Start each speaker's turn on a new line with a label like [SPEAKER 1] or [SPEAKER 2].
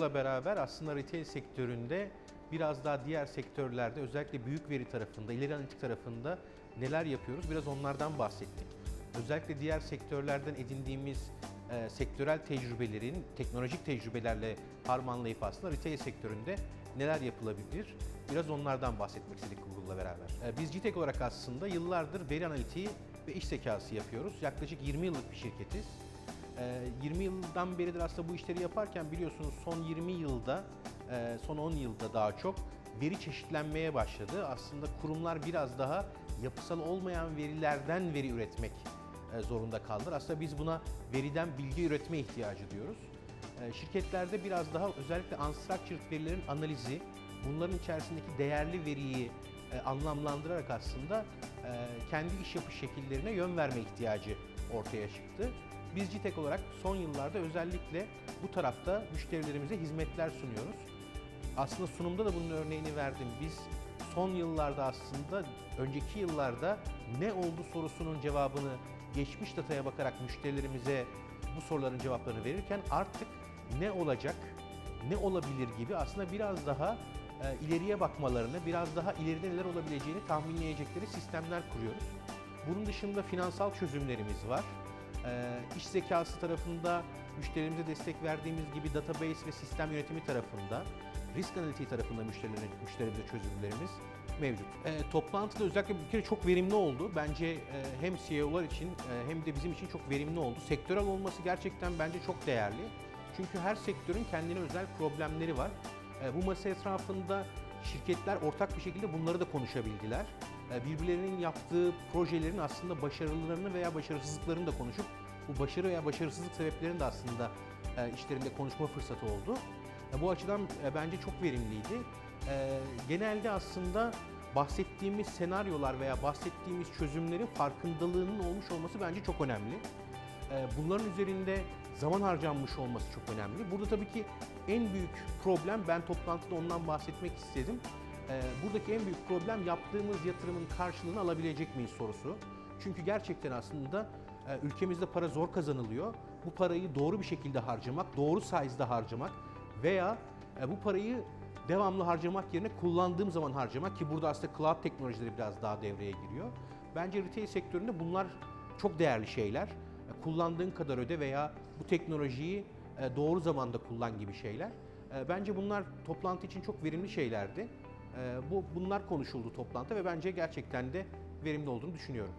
[SPEAKER 1] Google'la beraber aslında retail sektöründe biraz daha diğer sektörlerde özellikle büyük veri tarafında, ileri analitik tarafında neler yapıyoruz biraz onlardan bahsettik. Özellikle diğer sektörlerden edindiğimiz e, sektörel tecrübelerin teknolojik tecrübelerle harmanlayıp aslında retail sektöründe neler yapılabilir biraz onlardan bahsetmek istedik Google'la beraber. E, biz GTEK olarak aslında yıllardır veri analitiği ve iş zekası yapıyoruz. Yaklaşık 20 yıllık bir şirketiz. Ee, 20 yıldan beridir aslında bu işleri yaparken biliyorsunuz son 20 yılda, e, son 10 yılda daha çok veri çeşitlenmeye başladı. Aslında kurumlar biraz daha yapısal olmayan verilerden veri üretmek e, zorunda kaldılar. Aslında biz buna veriden bilgi üretme ihtiyacı diyoruz. E, Şirketlerde biraz daha özellikle unstructured verilerin analizi, bunların içerisindeki değerli veriyi anlamlandırarak aslında kendi iş yapış şekillerine yön verme ihtiyacı ortaya çıktı. Biz GTEK olarak son yıllarda özellikle bu tarafta müşterilerimize hizmetler sunuyoruz. Aslında sunumda da bunun örneğini verdim. Biz son yıllarda aslında önceki yıllarda ne oldu sorusunun cevabını geçmiş dataya bakarak müşterilerimize bu soruların cevaplarını verirken artık ne olacak, ne olabilir gibi aslında biraz daha e, ileriye bakmalarını, biraz daha ileride neler olabileceğini tahminleyecekleri sistemler kuruyoruz. Bunun dışında finansal çözümlerimiz var. E, iş zekası tarafında müşterimize destek verdiğimiz gibi database ve sistem yönetimi tarafında, risk analitiği tarafında müşterilerine, çözümlerimiz mevcut. E, toplantıda özellikle bir kere çok verimli oldu. Bence e, hem CEO'lar için e, hem de bizim için çok verimli oldu. Sektörel olması gerçekten bence çok değerli. Çünkü her sektörün kendine özel problemleri var. E, Bu masa etrafında şirketler ortak bir şekilde bunları da konuşabildiler. E, Birbirlerinin yaptığı projelerin aslında başarılarını veya başarısızlıklarını da konuşup bu başarı veya başarısızlık sebeplerini de aslında e, işlerinde konuşma fırsatı oldu. E, Bu açıdan bence çok verimliydi. Genelde aslında bahsettiğimiz senaryolar veya bahsettiğimiz çözümlerin farkındalığının olmuş olması bence çok önemli. Bunların üzerinde zaman harcanmış olması çok önemli. Burada tabii ki en büyük problem, ben toplantıda ondan bahsetmek istedim. Ee, Buradaki en büyük problem yaptığımız yatırımın karşılığını alabilecek miyiz sorusu. Çünkü gerçekten aslında e, ülkemizde para zor kazanılıyor. Bu parayı doğru bir şekilde harcamak, doğru size'da harcamak veya e, bu parayı devamlı harcamak yerine kullandığım zaman harcamak ki burada aslında cloud teknolojileri biraz daha devreye giriyor. Bence retail sektöründe bunlar çok değerli şeyler. E, Kullandığın kadar öde veya bu teknolojiyi doğru zamanda kullan gibi şeyler. Bence bunlar toplantı için çok verimli şeylerdi. E, Bu bunlar konuşuldu toplantıda ve bence gerçekten de verimli olduğunu düşünüyorum.